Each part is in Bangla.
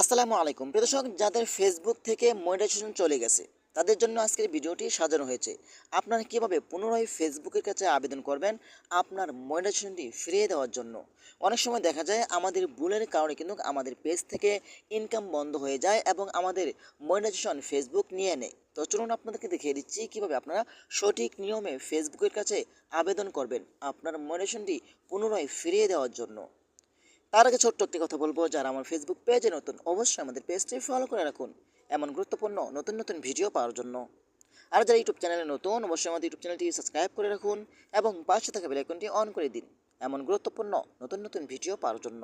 আসসালামু আলাইকুম। প্রিয় দর্শক, যাদের ফেসবুক থেকে মনিটাইজেশন চলে গেছে, তাদের জন্য আজকের ভিডিওটি সাজানো হয়েছে। আপনারা কীভাবে পুনরায় ফেসবুকের কাছে আবেদন করবেন আপনার মনিটাইজেশনটি ফিরিয়ে দেওয়ার জন্য? অনেক সময় দেখা যায়, আমাদের ভুলের কারণে কিন্তু আমাদের পেজ থেকে ইনকাম বন্ধ হয়ে যায় এবং আমাদের মনিটাইজেশন ফেসবুক নিয়ে নেয়। তো চলুন আপনাদেরকে দেখিয়ে দিচ্ছি কীভাবে আপনারা সঠিক নিয়মে ফেসবুকের কাছে আবেদন করবেন আপনার মনিটাইজেশনটি পুনরায় ফিরিয়ে দেওয়ার জন্য। তার আগে ছোট্ট একটি কথা বলব, যারা আমার ফেসবুক পেজে নতুন, অবশ্যই আমাদের পেজটি ফলো করে রাখুন। এমন গুরুত্বপূর্ণ, নতুন নতুন ভিডিও পাওয়ার জন্য। আর যারা ইউটিউব চ্যানেলে নতুন, অবশ্যই আমাদের ইউটিউব চ্যানেলটি সাবস্ক্রাইব করে রাখুন এবং পাশে থাকা বেলাইকনটি অন করে দিন। এমন গুরুত্বপূর্ণ, নতুন নতুন ভিডিও পাওয়ার জন্য।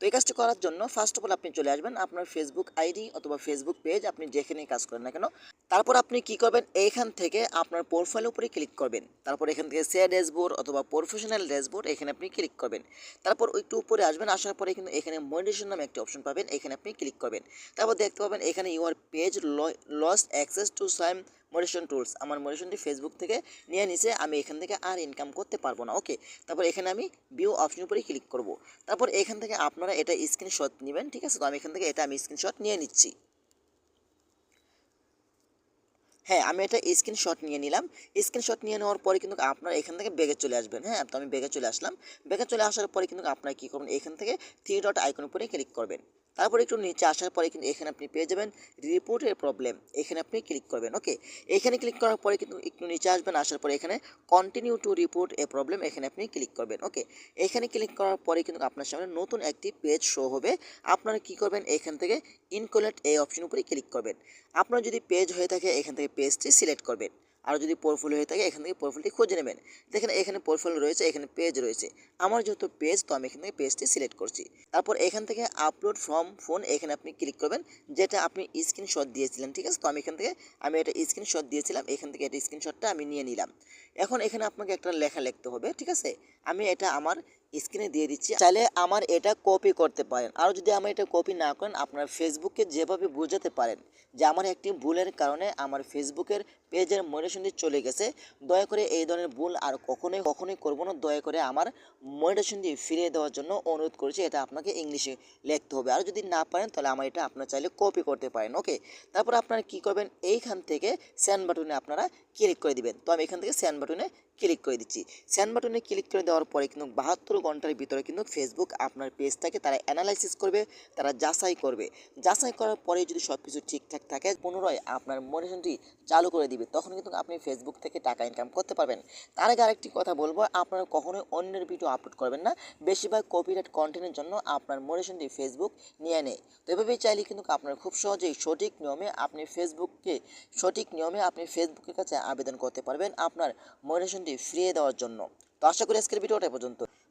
তো এই কাজটি করার জন্য ফার্স্ট অফ অল আপনি চলে আসবেন আপনার ফেসবুক আইডি অথবা ফেসবুক পেজ আপনি যেখানেই কাজ করেন না কেন। তারপর আপনি কি করবেন? এইখান থেকে আপনার প্রোফাইলের উপরে ক্লিক করবেন। তারপর এখান থেকে শেয়ার ড্যাশবোর্ড অথবা প্রফেশনাল ড্যাশবোর্ড এখানে আপনি ক্লিক করবেন। তারপর একটু উপরে আসবেন, আসার পরে কিন্তু এখানে মনিটেশন নামে একটি অপশন পাবেন, এখানে আপনি ক্লিক করবেন। তারপর দেখতে পাবেন এখানে your page lost access to Saim motivation tools. আমার মোটিভেশনটি ফেসবুক থেকে নিয়ে নিছে, আমি এখান থেকে আর ইনকাম করতে পারব না। ওকে তারপর এখানে আমি ভিউ অপশনের উপরে ক্লিক করব। তারপর এখান থেকে আপনারা এটা স্ক্রিনশট নেবেন, ঠিক আছে? তো আমি এখান থেকে এটা আমি স্ক্রিনশট নিয়ে নিচ্ছি। হ্যাঁ আমি এটা স্ক্রিনশট নিয়ে নিলাম। স্ক্রিনশট নিয়ে নেওয়ার পরে কিন্তু আপনারা এখান থেকে বেগে চলে আসবেন। হ্যাঁ তো আমি বেগে চলে আসলাম। বেগে চলে আসার পরে কিন্তু আপনারা কী করবেন? এখান থেকে থ্রি ডট আইকন উপরে ক্লিক করবেন। তারপরে একটু নিচে আসার পরে কিন্তু এখানে আপনি পেয়ে যাবেন রিপোর্টের প্রবলেম এখানে আপনি ক্লিক করবেন ওকে এখানে ক্লিক করার পরে কিন্তু একটু নিচে আসবেন, আসার পরে এখানে continue to report a problem এখানে আপনি ক্লিক করবেন ওকে এখানে ক্লিক করার পরে কিন্তু আপনার সামনে নতুন একটি পেজ শো হবে। আপনারা কি করবেন? এখান থেকে ইনকোলেট এই অপশন উপরে ক্লিক করবেন। আপনার যদি পেজ হয়ে থাকে, এখান থেকে পেজটি সিলেক্ট করবেন। আর যদি পোর্টফোলিও হয়ে থাকে, এখান থেকে পোর্টফোলিওটি খুঁজে নেবেন। দেখেন এখানে পোর্টফোলিও রয়েছে, এখানে পেজ রয়েছে। আমার যেহেতু পেজ তো আমি এখান থেকে পেজটি সিলেক্ট করছি। তারপর এখান থেকে আপলোড ফ্রম ফোন এখানে আপনি ক্লিক করবেন। যেটা আপনি স্ক্রিনশট দিয়েছিলেন, ঠিক আছে? তো আমি এখান থেকে, আমি এটা স্ক্রিনশট দিয়েছিলাম, এখান থেকে এটা স্ক্রিনশটটা আমি নিয়ে নিলাম। এখন এখানে আপনাকে একটা লেখা লিখতে হবে, ঠিক আছে? আমি এটা আমার স্ক্রিনে দিয়ে দিচ্ছি। চাইলে আমার এটা কপি করতে পারেন। আর যদি আমার এটা কপি না করেন, আপনার ফেসবুককে যেভাবে বোঝাতে পারেন যে আমার একটি ভুলের কারণে আমার ফেসবুকের পেজের মনিটেশনটি চলে গেছে, দয়া করে এই ধরনের ভুল আর কখনোই কখনোই করব না। দয়া করে আমার মনিটেশনটি ফিরিয়ে দেওয়ার জন্য অনুরোধ করেছি, এটা আপনাকে ইংলিশে লিখতে হবে। আর যদি না পারেন, তাহলে আমার এটা আপনার চাইলে কপি করতে পারেন ওকে তারপর আপনারা কী করবেন, এইখান থেকে স্যান্ড বাটনে আপনারা ক্লিক করে দিবেন। তো আমি এখান থেকে স্যান্ড বাটনে ক্লিক করে দিচ্ছি। স্যান্ড বাটনে ক্লিক করে দেওয়ার পরে কিন্তু বাহাত্তর ঘণ্টার ভিতরে কিন্তু ফেসবুক আপনার পেজটাকে তারা অ্যানালাইসিস করবে, তারা যাচাই করবে। যাচাই করার পরে যদি সব কিছু ঠিকঠাক থাকে, পুনরায় আপনার মনিটেশনটি চালু করে দিবে, তখন কিন্তু আপনি ফেসবুক থেকে টাকা ইনকাম করতে পারবেন। তার আগে আরেকটি কথা বলব, আপনারা কখনোই অন্যের ভিডিও আপলোড করবেন না। বেশিরভাগ কপিরাইট কন্টেন্টের জন্য আপনার মনিটেশনটি ফেসবুক নিয়ে নেয়। তো এভাবেই চাইলে কিন্তু আপনার খুব সহজেই সঠিক নিয়মে আপনি ফেসবুককে সঠিক নিয়মে আপনি ফেসবুকের কাছে আবেদন করতে পারবেন আপনার মনিটেশনটি ফিরিয়ে দেওয়ার জন্য। তো আশা করি আজকের ভিডিওটা পর্যন্ত।